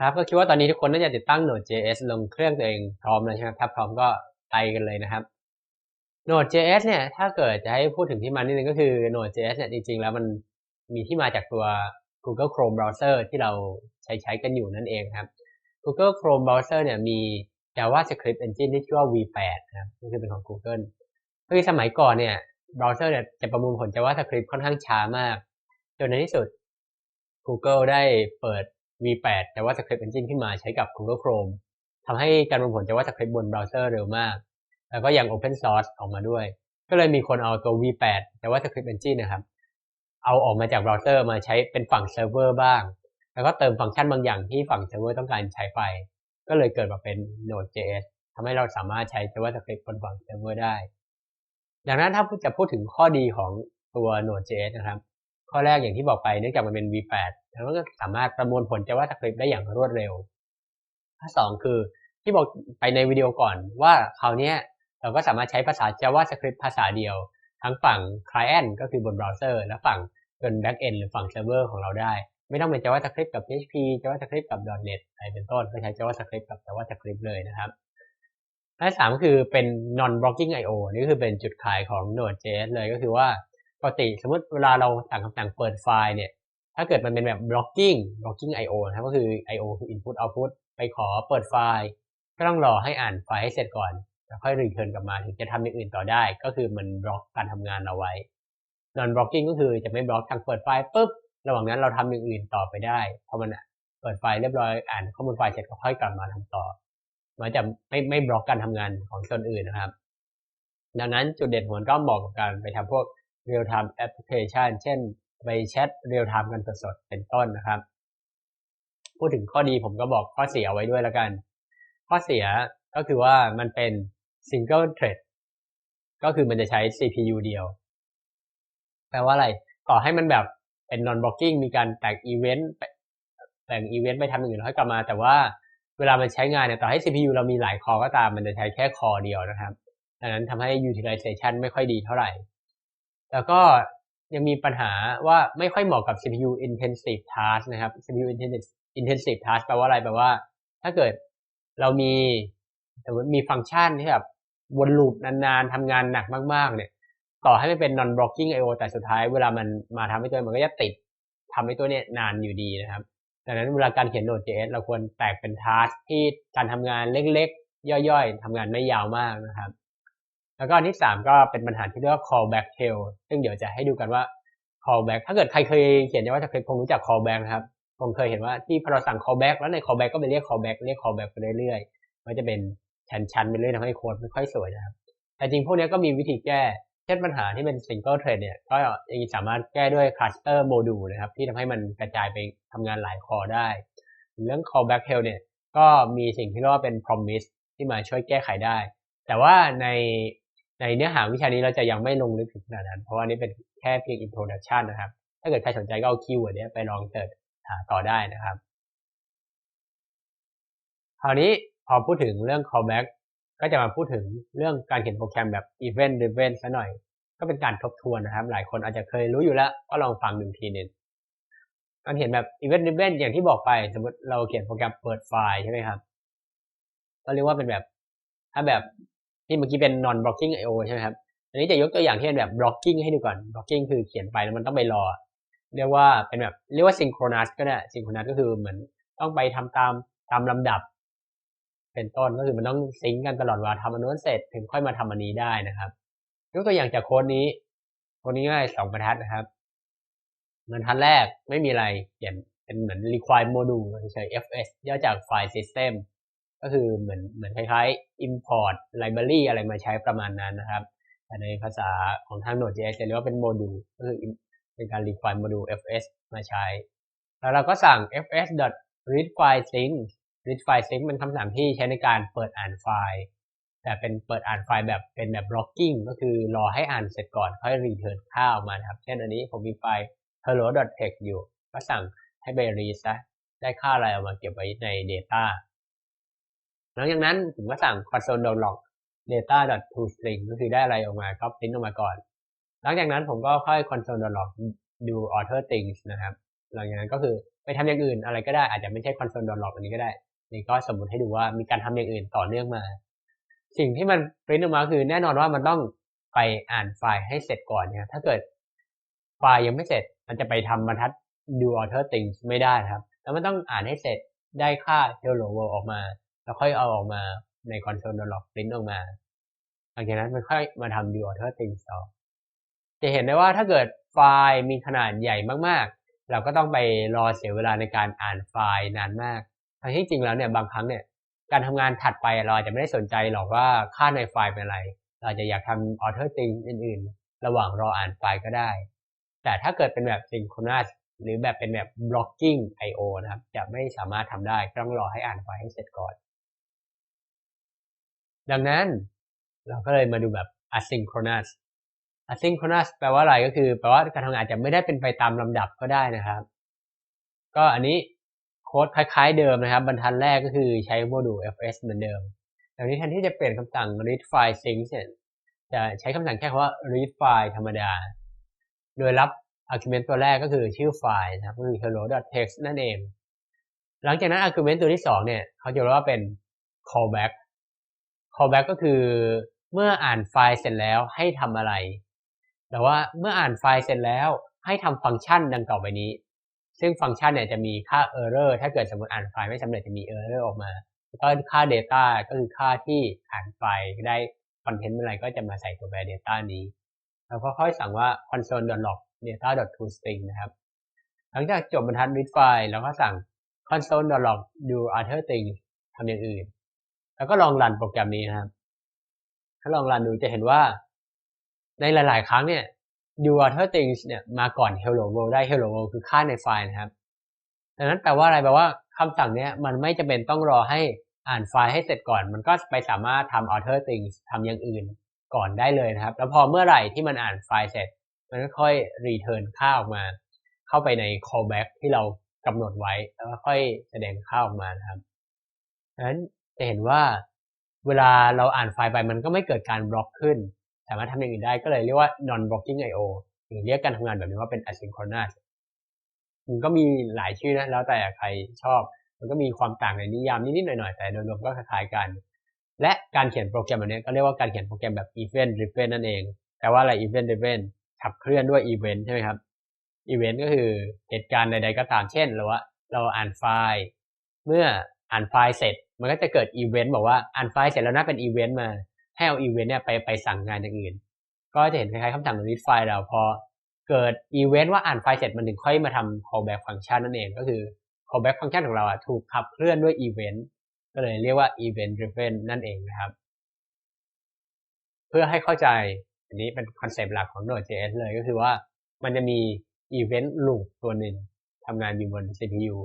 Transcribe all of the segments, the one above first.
ครับก็คิดว่าตอนนี้ทุกคนน่าจะติดตั้ง Node.js ลงเครื่องตัวเองพร้อมแล้วใช่ไหมถ้าพร้อมก็ไปกันเลยนะครับ Node.js เนี่ยถ้าเกิดจะให้พูดถึงที่มานิดนึงก็คือ Node.js เนี่ยจริงๆ แล้วมันมีที่มาจากตัว Google Chrome browser ที่เราใช้ใช้กันอยู่นั่นเองครับ Google Chrome browser เนี่ยมี JavaScript engine ที่ชื่อว่า V8 นะครับก็คือเป็นของ Google คือสมัยก่อนเนี่ยเบราว์เซอร์เนี่ยจะประมวลผล JavaScript ค่อนข้างช้ามาก จนในที่สุด Google ได้เปิด V8 JavaScript Engine ขึ้นมาใช้กับ Google Chrome ทำให้การประมวลผล JavaScript บนเบราว์เซอร์เร็วมาก แล้วก็ยัง Open Source ออกมาด้วย ก็เลยมีคนเอาตัว V8 JavaScript Engine นะครับ เอาออกมาจากเบราว์เซอร์มาใช้เป็นฝั่งเซิร์ฟเวอร์บ้าง แล้วก็เติมฟังก์ชันบางอย่างที่ฝั่งเซิร์ฟเวอร์ต้องการใช้ไป ก็เลยเกิดมาเป็น Node.js ทำให้เราสามารถใช้ JavaScript บนฝั่งเซิร์ฟเวอร์ได้ ดังนั้นถ้าจะพูดถึงข้อดีของตัว Node.js นะครับ ข้อแรกอย่างที่บอกไปเนื่องจากมันเป็น V8 แล้วก็สามารถประมวลผล JavaScript ได้อย่างรวดเร็ว ข้อสองคือที่บอกไปในวิดีโอก่อนว่าคราวนี้เราก็สามารถใช้ภาษา JavaScript ภาษาเดียว ทั้งฝั่ง Client ก็คือบนเบราว์เซอร์ และฝั่งบน Backend หรือฝั่งเซิร์ฟเวอร์ของเราได้ ไม่ต้องเป็น JavaScript กับ PHP JavaScript กับ .NET อะไรเป็นต้น ก็ใช้ JavaScript กับ JavaScript เลยนะครับและสามก็คือเป็น non blocking I/O นี่คือเป็นจุดขายของ Node.js เลยก็คือว่า ปกติสมมติเวลาเราสั่งคำสั่งเปิดไฟล์เนี่ย ถ้าเกิดมันเป็นแบบ blocking blocking I/O นะครับก็คือ I/O คือ input output ไปขอเปิดไฟล์ ก็ต้องรอให้อ่านไฟล์ให้เสร็จก่อนแล้วค่อยรีเทิร์นกลับมาถึงจะทำอย่างอื่นต่อได้ ก็คือมันบล็อกการทำงานเราไว้ non blocking ก็คือจะไม่บล็อกทางเปิดไฟล์ปุ๊บระหว่างนั้นเราทำอย่างอื่นต่อไปได้พอมันเปิดไฟล์เรียบร้อยอ่านข้อมูลไฟล์เสร็จก็ค่อยกลับมาทำต่อมันจะไม่ไม่บล็อกการทำงานของส่วนอื่นนะครับ ดังนั้นจุดเด่นของมันก็เหมาะกับการไปทำพวก real time application เช่นไปแชท real time กันสดๆเป็นต้นนะครับ พูดถึงข้อดีผมก็บอกข้อเสียไว้ด้วยแล้วกัน ข้อเสียก็คือว่ามันเป็น single thread ก็คือมันจะใช้ CPU เดียว แปลว่าอะไร ต่อให้มันแบบเป็น non blocking มีการแตกอีเวนต์แบ่งอีเวนต์ไปทำอย่างอื่นแล้วค่อยกลับมา แต่ว่าเวลามันใช้งานเนี่ยต่อให้ CPU เรามีหลายคอก็ตามมันจะใช้แค่คอเดียวนะครับ ดังนั้นทำให้ utilization ไม่ค่อยดีเท่าไหร่ แล้วก็ยังมีปัญหาว่าไม่ค่อยเหมาะกับ CPU intensive task นะครับ CPU intensive task แปลว่าอะไรแปลว่า ถ้าเกิดเรามีมีฟังก์ชันที่แบบวนลูปนานๆทำงานหนักมากๆ เนี่ย ต่อให้ไมันเป็น non blocking I/O แต่สุดท้ายเวลามันมาทำให้ตัวมันก็จะติดทำให้ตัวเนี่ยนานอยู่ดีนะครับดังนั้นเวลาการเขียน Node.js เราควรแตกเป็นทาสที่การทำงานเล็กๆ ย่อยๆทำงานไม่ยาวมากนะครับ แล้วก็อันที่3ก็เป็นปัญหาที่เรียกว่า callback tail ซึ่งเดี๋ยวจะให้ดูกันว่า callback ถ้าเกิดใครเคยเขียน JavaScript คงรู้จัก callback นะครับคงเคยเห็นว่าที่พอเราสั่ง callback แล้วใน callback ก็ไปเรียก callback เรียก callback ไปเรื่อยๆมันจะเป็นชั้นๆไปเรื่อยทำให้โค้ดไม่ค่อยสวยนะครับ แต่จริงพวกนี้ก็มีวิธีแก้ เช่นปัญหาที่เป็น single thread เนี่ย ก็ยังสามารถแก้ด้วย cluster module นะครับ ที่ทำให้มันกระจายไปทำงานหลายคอได้ เรื่อง callback tail เนี่ย ก็มีสิ่งที่เรียกว่าเป็น promise ที่มาช่วยแก้ไขได้ แต่ว่าใน ในเนื้อหาวิชานี้เราจะยังไม่ลงลึกถึงขนาดนั้น เพราะว่านี้เป็นแค่เพียง introduction นะครับ ถ้าเกิดใครสนใจก็เอาคีย์เวิร์ดนี้ไปลองเสิร์ชหาต่อได้นะครับ คราวนี้พอพูดถึงเรื่อง callback ก็จะมาพูดถึงเรื่องการเขียนโปรแกรมแบบ event driven ซะหน่อย ก็เป็นการทบทวนนะครับ หลายคนอาจจะเคยรู้อยู่แล้ว ก็ลองฟังหนึ่งทีหนึ่งการเขียนแบบ event driven อย่างที่บอกไป สมมติเราเขียนโปรแกรมเปิดไฟล์ใช่ไหมครับ ก็เรียกว่าเป็นแบบถ้าแบบ ที่เมื่อกี้เป็น non blocking IO ใช่ไหมครับอันนี้จะยกตัวอย่างที่เป็นแบบ blocking ให้ดูก่อน blocking คือเขียนไปแล้วมันต้องไปรอ เรียกว่าเป็นแบบเรียกว่า synchronous ก็ได้ synchronous ก็คือเหมือนต้องไปทำตามตามลำดับ เป็นต้นก็คือมันต้องซิงกันตลอดเวลาทำอันนู้นเสร็จถึงค่อยมาทำอันนี้ได้นะครับยกตัวอย่างจากโค้ดนี้โค้ดนี้ง่ายสองบรรทัดนะครับบรรทัดแรกไม่มีอะไรเขียนเป็นเหมือน require module เฉย fs ย่อจาก file system ก็คือเหมือนเหมือนคล้ายๆ import library อะไรมาใช้ประมาณนั้นนะครับ แต่ในภาษาของทาง Node.js จะเรียกว่าเป็นโมดูลก็คือเป็นการ require module fs มาใช้ แล้วเราก็สั่ง fs read file sync read file sync เป็นคำสั่งที่ใช้ในการเปิดอ่านไฟล์ แต่เป็นเปิดอ่านไฟล์แบบเป็นแบบ blocking ก็คือรอให้อ่านเสร็จก่อนค่อย return ค่าออกมาครับ เช่นอันนี้ผมมีไฟล์ hello.text อยู่ ก็สั่งให้ไป read ซะได้ค่าอะไรออกมาเก็บไว้ใน data หลังจากนั้นผมก็สั่ง console.log data.toString ก็คือได้อะไรออกมาก็พิมพ์ออกมาก่อน หลังจากนั้นผมก็ค่อย console.log ดู author things นะครับ หลังจากนั้นก็คือไปทำอย่างอื่นอะไรก็ได้อาจจะไม่ใช่ console.log อันนี้ก็ได้ นี่ก็สมมติให้ดูว่ามีการทำอย่างอื่นต่อเนื่องมา สิ่งที่มันปริ้นออกมาคือแน่นอนว่ามันต้องไปอ่านไฟล์ให้เสร็จก่อนเนี่ยถ้าเกิดไฟล์ยังไม่เสร็จ มันจะไปทำบรรทัด do author things ไม่ได้ครับ แล้วมันต้องอ่านให้เสร็จได้ค่า hello world ออกมา แล้วค่อยเอาออกมาใน console.log print ออกมาหลังจากนั้นมันค่อยมาทำ do author things ต่อจะเห็นได้ว่าถ้าเกิดไฟล์มีขนาดใหญ่มากๆ เราก็ต้องไปรอเสียเวลาในการอ่านไฟล์นานมากทั้งที่จริงแล้วเนี่ยบางครั้งเนี่ยการทำงานถัดไปเราอจะไม่ได้สนใจหรอกว่าค่าในไฟล์เป็นอะไร เราจะอยากทำ author things อื่น ๆ ระหว่างรออ่านไฟล์ก็ได้ แต่ถ้าเกิดเป็นแบบ synchronous หรือแบบเป็นแบบ blocking I/O นะครับ จะไม่สามารถทำได้ต้องรอให้อ่านไฟล์ให้เสร็จก่อน ดังนั้นเราก็เลยมาดูแบบ asynchronous asynchronous แปลว่าอะไรก็คือ แปลว่าการทำงานอาจจะไม่ได้เป็นไปตามลำดับก็ได้นะครับ ก็อันนี้โค้ดคล้ายๆเดิมนะครับ บรรทัดแรกก็คือใช้โมดูล fs เหมือนเดิมแต่นี้แทนที่จะเปลี่ยนคำสั่ง read file sync จะใช้คำสั่งแค่คำว่า read file ธรรมดา โดยรับ argument ตัวแรกก็คือชื่อไฟล์นะครับก็คือ hello.txt นั่นเอง หลังจากนั้น argument ตัวที่สองเนี่ย เขาจะเรียกว่าเป็น callback callback ก็คือเมื่ออ่านไฟล์เสร็จแล้วให้ทำอะไร แต่ว่าเมื่ออ่านไฟล์เสร็จแล้วให้ทำฟังก์ชันดังต่อไปนี้ ซึ่งฟังก์ชันเนี่ยจะมีค่า error ถ้าเกิดสมมติอ่านไฟล์ไม่สำเร็จจะมี error ออกมา แล้วก็ค่า data ก็คือค่าที่อ่านไฟล์ได้คอนเทนต์อะไรก็จะมาใส่ตัวแปร data นี้ แล้วก็ค่อยสั่งว่า console.log data.toString นะครับ หลังจากจบบรรทัด read file แล้วก็สั่ง console.log do other things ทำอย่างอื่น แล้วก็ลองรันโปรแกรมนี้นะครับ ถ้าลองรันดูจะเห็นว่า ในหลาย ๆ ครั้งเนี่ย do other things เนี่ยมาก่อน hello world ได้ hello world คือค่าในไฟล์นะครับ ดังนั้นแปลว่าอะไรแปลว่าคำสั่งเนี้ยมันไม่จำเป็นต้องรอให้อ่านไฟล์ให้เสร็จก่อน มันก็ไปสามารถทำ other things ทำอย่างอื่นก่อนได้เลยนะครับ แล้วพอเมื่อไหร่ที่มันอ่านไฟล์เสร็จ มันก็ค่อย return ค่าออกมา เข้าไปใน callback ที่เรากำหนดไว้ แล้วก็ค่อยแสดงค่าออกมานะครับดังนั้น จะเห็นว่าเวลาเราอ่านไฟล์ไปมันก็ไม่เกิดการบล็อกขึ้น สามารถทำอย่างอื่นได้ก็เลยเรียกว่า non blocking I/O หรือเรียกการทำงานแบบนี้ว่าเป็น asynchronous มันก็มีหลายชื่อนะแล้วแต่ใครชอบ มันก็มีความต่างในนิยามนิดๆหน่อยๆ แต่โดยรวมก็คล้ายๆกัน และการเขียนโปรแกรมแบบนี้ก็เรียกว่าการเขียนโปรแกรมแบบ event driven นั่นเอง แต่ว่าอะไร event driven ขับเคลื่อนด้วย event ใช่ไหมครับ event ก็คือเหตุการณ์ใดๆก็ตามเช่นเราว่าเราอ่านไฟล์ เมื่อ อ่านไฟล์เสร็จ มันก็จะเกิด event บอกว่าอ่านไฟล์เสร็จแล้วน่าเป็น event มา ให้เอา event เนี่ยไปไปสั่งงานอย่างอื่น ก็จะเห็นคล้ายๆคำสั่ง read file เราพอเกิด event ว่าอ่านไฟล์เสร็จมันถึงค่อยมาทำ callback function นั่นเองก็คือ callback function ของเราอะถูกขับเคลื่อนด้วย event ก็เลยเรียกว่า event driven นั่นเองนะครับ เพื่อให้เข้าใจอันนี้เป็นคอนเซปต์หลักของ Node.js เลยก็คือว่ามันจะมี event loop ตัวหนึ่งทำงานอยู่บน CPU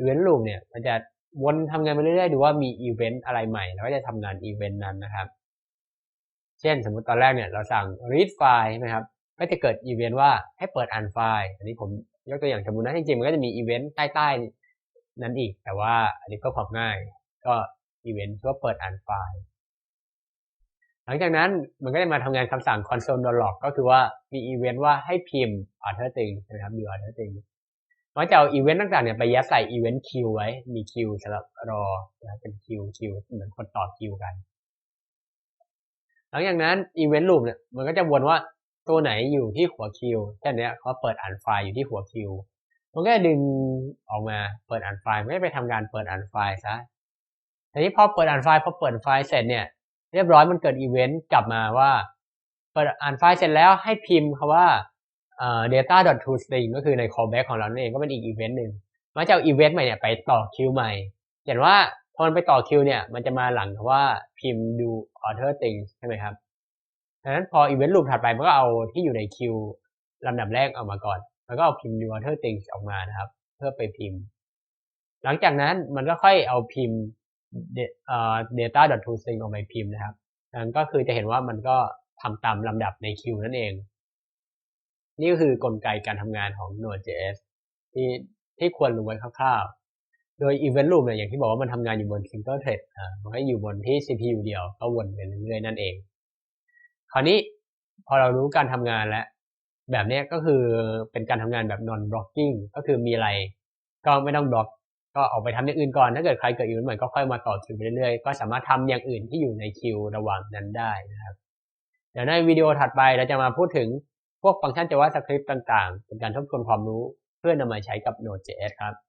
event loop เนี่ยมันจะ วนทำงานไปเรื่อยๆ ดูว่ามี event อะไรใหม่แล้วก็จะทำงาน event นั้นนะครับ เช่นสมมุติตอนแรกเนี่ยเราสั่ง read file ใช่ไหมครับ ก็จะเกิด event ว่าให้เปิดอ่านไฟล์ อันนี้ผมยกตัวอย่างสมมุตินะจริงๆมันก็จะมี event ใต้ๆนั้นอีก แต่ว่าอันนี้ก็ความง่าย ก็ event ก็เปิดอ่านไฟล์ หลังจากนั้นมันก็จะมาทำงานคำสั่ง console.log ก็คือว่ามีอีเวนต์ว่าให้พิมพ์ other thing นะครับ do other thing มันจะเอาอีเวนต์ต่างๆเนี่ยไปยัดใส่อีเวนต์คิวไว้ มีคิวสำหรับรอนะเป็นคิวคิวเหมือนคนต่อคิวกัน หลังจากนั้นอีเวนต์ลูปเนี่ยมันก็จะวนว่าตัวไหนอยู่ที่หัวคิวเช่นเนี้ยเขาเปิดอ่านไฟล์อยู่ที่หัวคิวมันก็ดึงออกมาเปิดอ่านไฟล์ไม่ได้ไปทำการเปิดอ่านไฟล์ซะทีนี้พอเปิดอ่านไฟล์พอเปิดไฟล์เสร็จเนี่ย เรียบร้อยมันเกิดอีเวนต์กลับมาว่า เปิดอ่านไฟล์เสร็จแล้วให้พิมพ์คาว่า data.toString ก็คือใน callback ของเรานั่นเองก็เป็นอีกอีเวนต์หนึ่งมันจะเอาอีเวนต์ใหม่เนี่ยไปต่อคิวใหม่เห็นว่าพอมันไปต่อคิวเนี่ยมันจะมาหลังว่าพิมพ์ do other things ใช่ไหมครับดังนั้นพออีเวนต์ลูปถัดไปมันก็เอาที่อยู่ในคิวลำดับแรกออกมาก่อน แล้วก็เอาพิมพ์ do other things ออกมานะครับ เพื่อไปพิมพ์ หลังจากนั้นมันก็ค่อยเอาพิมพ์ data.toString ออกไปพิมพ์นะครับนั้นก็คือจะเห็นว่ามันก็ทำตามลำดับในคิวนั่นเอง นี่ก็คือกลไกการทำงานของ Node.js ที่ที่ควรรู้ไว้คร่าวๆ โดย Event Loop เนี่ยอย่างที่บอกว่ามันทำงานอยู่บน Single Thread อ่ามันก็อยู่บนที่ CPU เดียวก็วนไปเรื่อยๆนั่นเอง คราวนี้พอเรารู้การทำงานแล้ว แบบนี้ก็คือเป็นการทำงานแบบ non blocking ก็คือมีอะไรก็ไม่ต้องบล็อก ก็ออกไปทำอย่างอื่นก่อน ถ้าเกิดใครเกิดอีเวนต์ใหม่ก็ค่อยมาต่อคิวไปเรื่อยๆ ก็สามารถทำอย่างอื่นที่อยู่ในคิวระหว่างนั้นได้นะครับเดี๋ยวในวิดีโอถัดไปเราจะมาพูดถึง พวกฟังก์ชันจ Java คริปต์ต่างๆ เป็นการทบทวนความรู้เพื่อนำมาใช้กับ Node.js ครับ